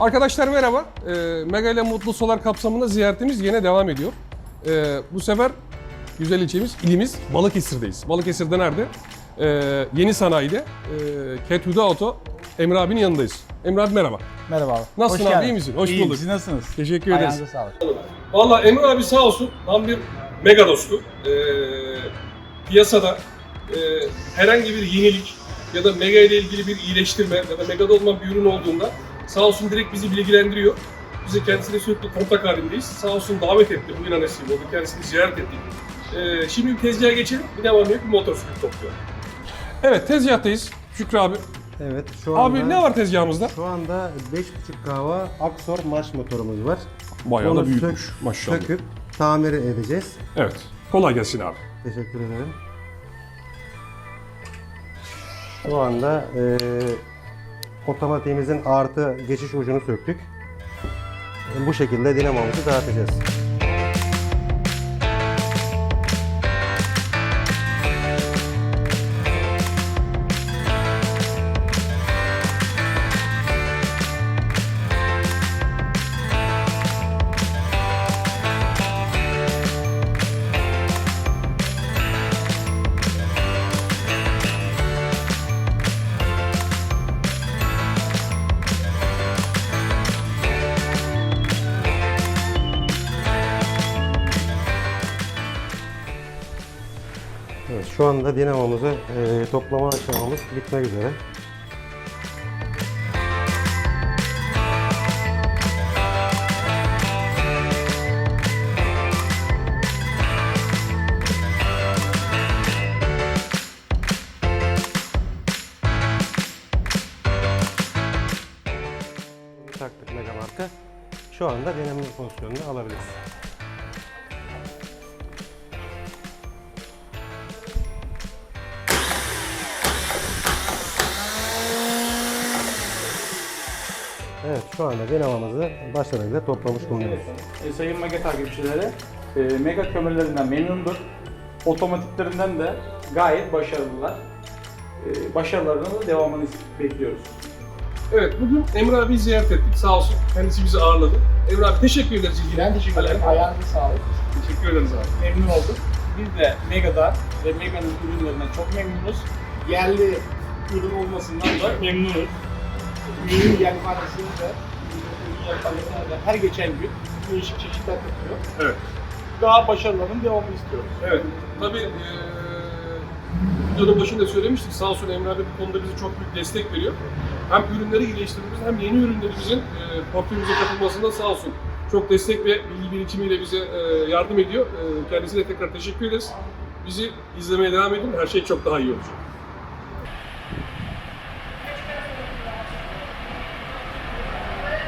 Arkadaşlar merhaba. Ee, Mega ile Mutlu Solar kapsamında ziyaretimiz yine devam ediyor. Ee, bu sefer güzel ilçemiz, ilimiz Balıkesir'deyiz. Balıkesir'de nerede? Ee, yeni sanayide. Huda Auto. Emre abinin yanındayız. Emre abi merhaba. Merhaba abi. Nasılsın Hoş abi, geldin. iyi misin? Hoş İyiyim, bulduk. Siz nasılsınız? Teşekkür ederiz. Ayağınıza sağlık. Valla Emre abi sağ olsun tam bir mega dostu. Piyasada e, herhangi bir yenilik ya da mega ile ilgili bir iyileştirme ya da megada olmayan bir ürün olduğunda sağ olsun direkt bizi bilgilendiriyor. Biz de kendisiyle sürekli kontak halindeyiz. Sağ olsun davet etti. Bugün annesiyim oldu. Kendisini ziyaret ettik. Ee, şimdi bir tezgaha geçelim. Bir devam yok. Bir motosiklet topluyor. Evet tezgahtayız. Şükrü abi. Evet şu anda Abi ne var tezgahımızda? Şu anda 5.5 kahva Aksor marş motorumuz var. Bayağı Onu da büyükmüş. sök- Maşallah. Söküp tamir edeceğiz. Evet. Kolay gelsin abi. Teşekkür ederim. Şu anda eee otomatiğimizin artı geçiş ucunu söktük. Bu şekilde dinamomuzu dağıtacağız. Evet, şu anda dinamomuzu eee, toplama aşamamız bitmek üzere. Taktık mega marka. Şu anda dinamo pozisyonunu alabiliriz. Evet şu anda dinamomuzu başarıyla toplamış bulunuyoruz. E, sayın Mega takipçileri, e, Mega kömürlerinden memnundur. Otomatiklerinden de gayet başarılılar. E, başarılarının da devamını bekliyoruz. Evet, bugün Emre abi ziyaret ettik. Sağ olsun. Kendisi bizi ağırladı. Emre abi teşekkür ederiz. Ben teşekkür ederim. Ayağınıza sağlık. Teşekkür ederiz abi. Memnun olduk. Biz de Mega'da ve Mega'nın ürünlerinden çok memnunuz. Yerli ürün olmasından da memnunuz. Ürünün yelpazesini de, her geçen gün değişik çeşitler katıyor. Evet. Daha başarılarının devamını istiyoruz. Evet. Tabii eee videonun başında söylemiştik. Sağ olsun Emre abi bu konuda bize çok büyük destek veriyor. Hem ürünleri iyileştirmemiz hem yeni ürünlerimizin eee portföyümüze katılmasında sağ olsun. Çok destek ve bilgi birikimiyle bize eee, yardım ediyor. Eee kendisine tekrar teşekkür ederiz. Bizi izlemeye devam edin. Her şey çok daha iyi olacak.